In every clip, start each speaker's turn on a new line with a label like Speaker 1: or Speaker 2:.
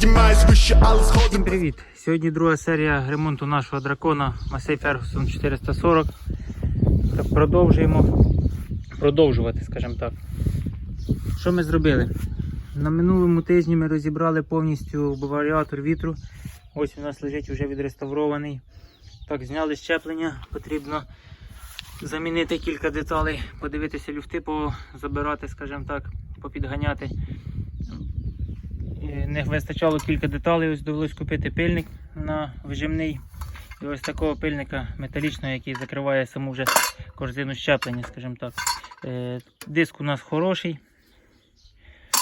Speaker 1: підіймаюсь вище, але сходи
Speaker 2: Всім привіт! Сьогодні друга серія ремонту нашого дракона Massey Ferguson 440. Так, продовжуємо продовжувати, скажімо так. Що ми зробили? На минулому тижні ми розібрали повністю варіатор вітру. Ось у нас лежить вже відреставрований. Так, зняли щеплення, потрібно замінити кілька деталей, подивитися люфти, позабирати, скажімо так, попідганяти. Не вистачало кілька деталей, ось довелось купити пильник на вижимний. І ось такого пильника металічного, який закриває саму вже корзину щеплення, скажімо так. Е, Диск у нас хороший.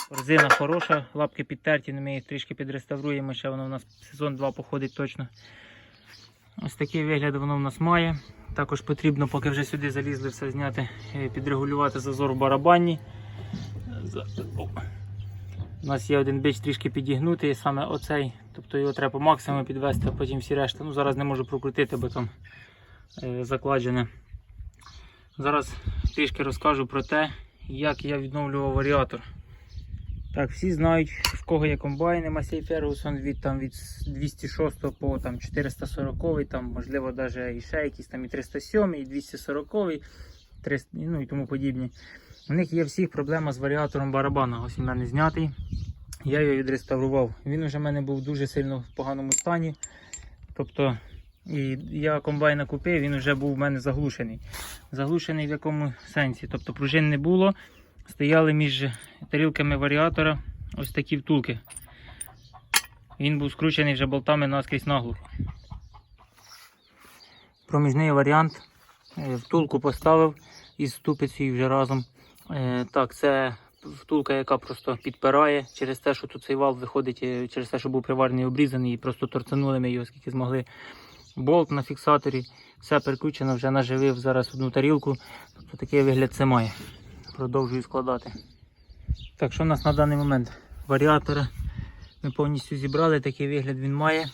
Speaker 2: Корзина хороша, лапки підтерті, ми їх трішки підреставруємо, ще воно у нас сезон 2 походить точно. Ось такий вигляд воно в нас має. Також потрібно, поки вже сюди залізли, все зняти, е, підрегулювати зазор в барабані. У нас є один бич трішки підігнутий, саме оцей. Тобто його треба по максимуму підвести, а потім всі решта. Ну, зараз не можу прокрутити, бо там е, закладене. Зараз трішки розкажу про те, як я відновлював варіатор. Так, всі знають, в кого є комбайни Massey Ferguson від, там, від 206 по там, 440, там, можливо, навіть і ще якісь там і 307, і 240, 300, ну і тому подібні. У них є всіх проблема з варіатором барабана. Ось він мене знятий. Я його відреставрував. Він уже в мене був дуже сильно в поганому стані. Тобто, і я комбайна купив, він вже був в мене заглушений. Заглушений в якому сенсі? Тобто пружин не було. Стояли між тарілками варіатора ось такі втулки. Він був скручений вже болтами наскрізь наглухо. Проміжний варіант. Е, Втулку поставив із ступицею вже разом. Е, Так, це втулка, яка просто підпирає через те, що тут цей вал виходить, е, через те, що був приварений обрізаний, і просто торцанули ми його, скільки змогли. Болт на фіксаторі, все переключено, вже наживив зараз одну тарілку. Тобто такий вигляд це має. Продовжую складати. Так, що у нас на даний момент? Варіатора ми повністю зібрали, такий вигляд він має.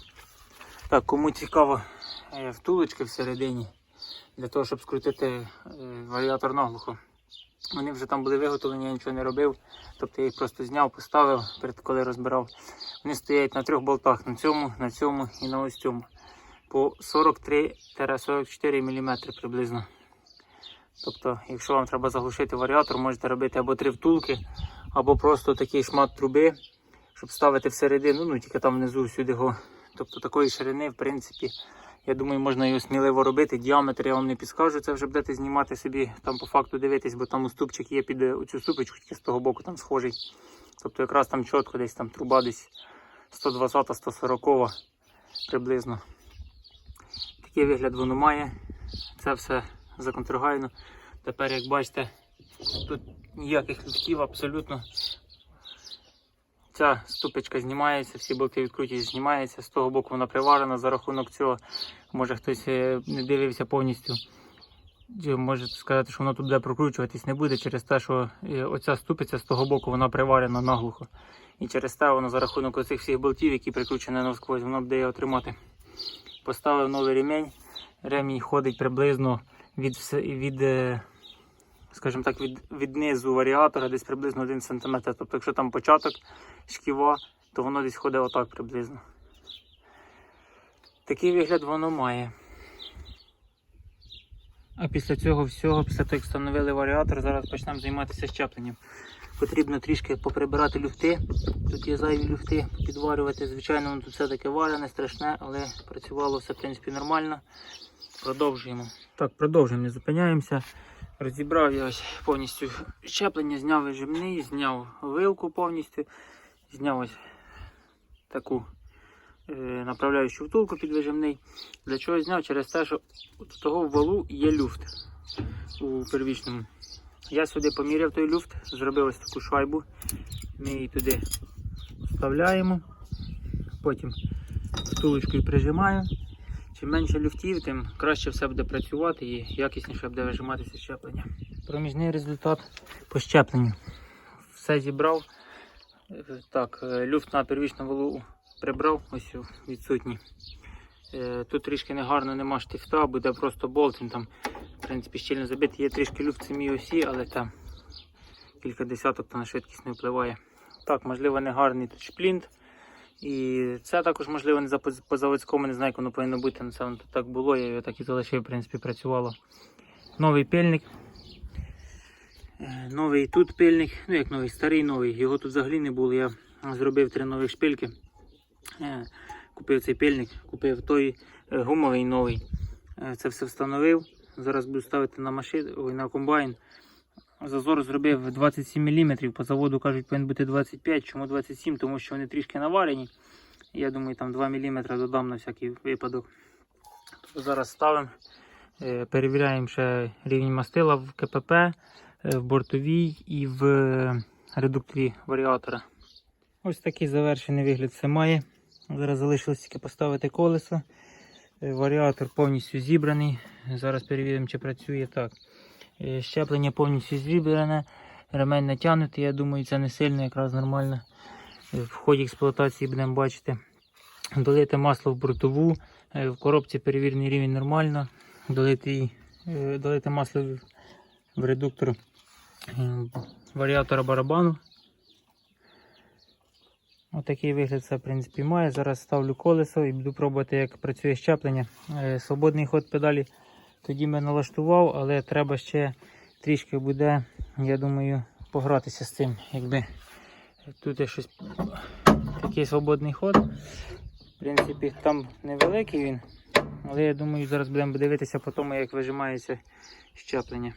Speaker 2: Так, кому цікаво, е, втулочки всередині для того, щоб скрутити варіатор наглухо. Вони вже там були виготовлені, я нічого не робив. Тобто я їх просто зняв, поставив, перед коли розбирав. Вони стоять на трьох болтах, на цьому, на цьому і на ось цьому. По 43-44 мм приблизно. Тобто, якщо вам треба заглушити варіатор, можете робити або три втулки, або просто такий шмат труби, щоб ставити всередину, ну тільки там внизу сюди його. Тобто такої ширини, в принципі, я думаю, можна його сміливо робити. Діаметр я вам не підскажу, це вже будете знімати собі, там по факту дивитись, бо там уступчик є під оцю ступочку, тільки з того боку там схожий. Тобто якраз там чітко десь там труба десь 120-140 приблизно. Такий вигляд воно має. Це все законтрагайно. Тепер, як бачите, тут ніяких люфтів абсолютно. Ця ступочка знімається, всі болти відкруті знімаються, з того боку вона приварена за рахунок цього. Може хтось е, не дивився повністю. Може сказати, що воно тут буде прокручуватись не буде через те, що е, оця ступиця з того боку вона приварена наглухо. І через те воно за рахунок оцих всіх болтів, які прикручені навсквозь, воно буде його тримати. Поставив новий ремінь. Ремінь ходить приблизно від, від, е, скажімо так, від, від низу варіатора десь приблизно 1 см. Тобто, якщо там початок шківа, то воно десь ходить отак приблизно. Такий вигляд воно має. А після цього всього, після того, як встановили варіатор, зараз почнемо займатися щепленням. Потрібно трішки поприбирати люфти. Тут є зайві люфти, підварювати. Звичайно, воно тут все таке варене, страшне, але працювало все в принципі нормально. Продовжуємо. Так, продовжуємо, не зупиняємося. Розібрав я ось повністю щеплення, зняв вижимний, зняв вилку повністю, зняв ось таку е, направляючу втулку під вижимний. Для чого зняв? Через те, що от того валу є люфт у первічному. Я сюди поміряв той люфт, зробив ось таку шайбу. Ми її туди вставляємо, потім втулочкою прижимаємо. Чим менше люфтів, тим краще все буде працювати і якісніше буде вижиматися щеплення. Проміжний результат по щепленню. Все зібрав. Так, е, люфт на первічну валу прибрав, ось відсутній. Е, Тут трішки негарно нема штифта, буде просто болт, він там в принципі щільно забитий. Є трішки люфт в самій осі, але там кілька десяток то на швидкість не впливає. Так, можливо, не гарний тут шплінт І це також можливо не по- заводському, не знаю, як воно повинно бути, але це воно так було, я його так і залишив, в принципі, працювало. Новий пильник. Е, Новий тут пильник, ну як новий, старий новий. Його тут взагалі не було. Я зробив три нових шпильки. Е, Купив цей пильник, купив той е, гумовий новий. Це все встановив. Зараз буду ставити на машину, на комбайн. Зазор зробив 27 мм, по заводу кажуть, повинен бути 25 Чому 27? Тому що вони трішки наварені. Я думаю, там 2 мм додам на всякий випадок. Зараз ставимо, перевіряємо ще рівень мастила в КПП, в бортовій і в е, редукторі варіатора. Ось такий завершений вигляд це має. Зараз залишилось тільки поставити колесо. Е, Варіатор повністю зібраний. Зараз перевіримо, чи працює так. Е, Щеплення повністю зібране, ремень натягнутий, я думаю, це не сильно, якраз нормально. Е, В ході експлуатації будемо бачити. Долити масло в бортову, е, в коробці перевірений рівень нормально. Долити, е, долити масло в- редуктор е, варіатора барабану. Отакий вигляд це в принципі має. Зараз ставлю колесо і буду пробувати, як працює щеплення. Е, Свободний ход педалі тоді ми налаштував, але треба ще трішки буде, я думаю, погратися з цим. Якби тут є щось такий свободний ход. В принципі, там невеликий він, але я думаю, зараз будемо дивитися по тому, як вижимається щеплення.